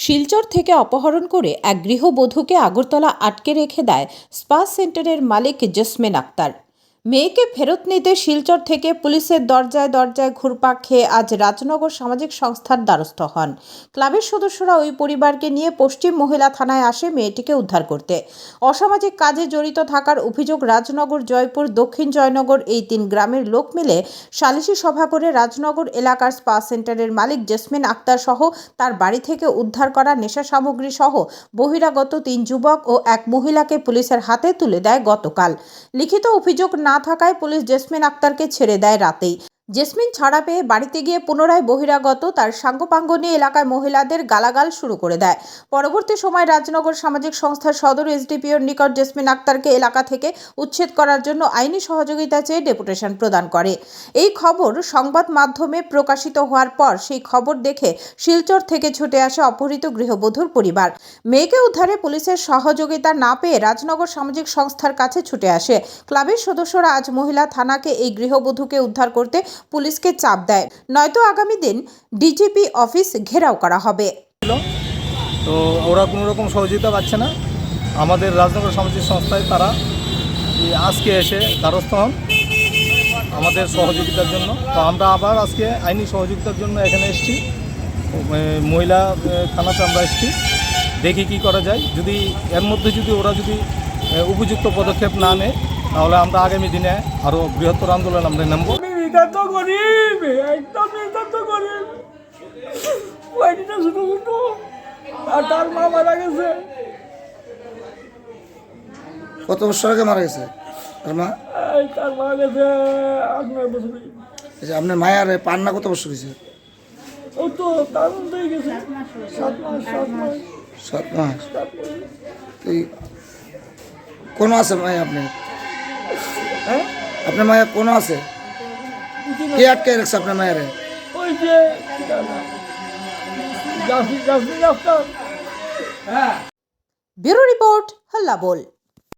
শিলচর থেকে অপহরণ করে এক গৃহবধূকে আগরতলা আটকে রেখে দেয় স্পা সেন্টারের মালিক জসমেন আক্তার। মেয়েকে ফেরত নিতে শিলচর থেকে পুলিশের দরজায় দরজায় ঘুরপাক খেয়ে আজ রাজনগর সামাজিক সংস্থার দ্বারস্থ হন। ক্লাবের সদস্যরা ওই পরিবারকে নিয়ে পশ্চিম মহিলা থানায় আসে মেয়েটিকে উদ্ধার করতে। অসামাজিক কাজে জড়িত থাকার অভিযোগ রাজনগর, জয়পুর, দক্ষিণ জয়নগর এই তিন গ্রামের লোক মিলে সালিশি সভা করে রাজনগর এলাকার স্পা সেন্টারের মালিক জেসমিন আক্তার সহ তার বাড়ি থেকে উদ্ধার করা নেশা সামগ্রী সহ বহিরাগত তিন যুবক ও এক মহিলাকে পুলিশের হাতে তুলে দেয় গতকাল। লিখিত অভিযোগ না থাকায় পুলিশ জেসমিন আক্তারকে ছেড়ে দেয় রাতেই। জেসমিন ছাড়া পেয়ে বাড়িতে গিয়ে পুনরায় বহিরাগত তার সাঙ্গপাঙ্গ নিয়ে এলাকায় মহিলাদের গালাগাল শুরু করে দেয়। পরবর্তী সময় রাজনগর সামাজিক সংস্থার সদর এসডিপিওর নিকট জেসমিন আক্তারকে এলাকা থেকে উচ্ছেদ করার জন্য আইনি সহযোগিতা চেয়ে ডেপুটেশন প্রদান করে। এই খবর সংবাদ মাধ্যমে প্রকাশিত হওয়ার পর সেই খবর দেখে শিলচর থেকে ছুটে আসে অপহৃত গৃহবধূর পরিবার। মেয়েকে উদ্ধারে পুলিশের সহযোগিতা না পেয়ে রাজনগর সামাজিক সংস্থার কাছে ছুটে আসে। ক্লাবের সদস্যরা আজ মহিলা থানাকে এই গৃহবধূকে উদ্ধার করতে পুলিশকে চাপ দেয়। নয়তো আগামী দিন ডিজিপি অফিস ঘেরাও করা হবে। তো ওরা কোনো রকম সহযোগিতা পাচ্ছে না। আমাদের রাজনগর সামাজিক সংস্থায় তারা আজকে এসে দ্বারস্থ হন আমাদের সহযোগিতার জন্য। তো আমরা আবার আজকে আইনি সহযোগিতার জন্য এখানে এসেছি। মহিলা থানাতে আমরা এসেছি। দেখি কি করা যায়। যদি এর মধ্যে যদি ওরা যদি উপযুক্ত পদক্ষেপ না নেয়, তাহলে আমরা আগামী দিনে আরও বৃহত্তর আন্দোলন আমরা নামব নিতান্ত গরিব একদম নিতান্ত গরিব। ছোটো ছোটো আর তার মা মারা গেছে। কত বছর আগে মারা গেছে? আর মা? তার মা গেছে আট নয় বছর যে আপনার মায়ের পান্না কত বছর হয়েছে? ও তো তার গেছে। সাত মাস সাত মাস। সাত মাস। সাত মাস। তো এই কোনো আছে মায়া আপনি হ্যাঁ? আপনার মায়া কোনো আছে? কে আটকে রাখছে আপনার মায়ের? ওই যে ব্যুরো রিপোর্ট হল্লা বল।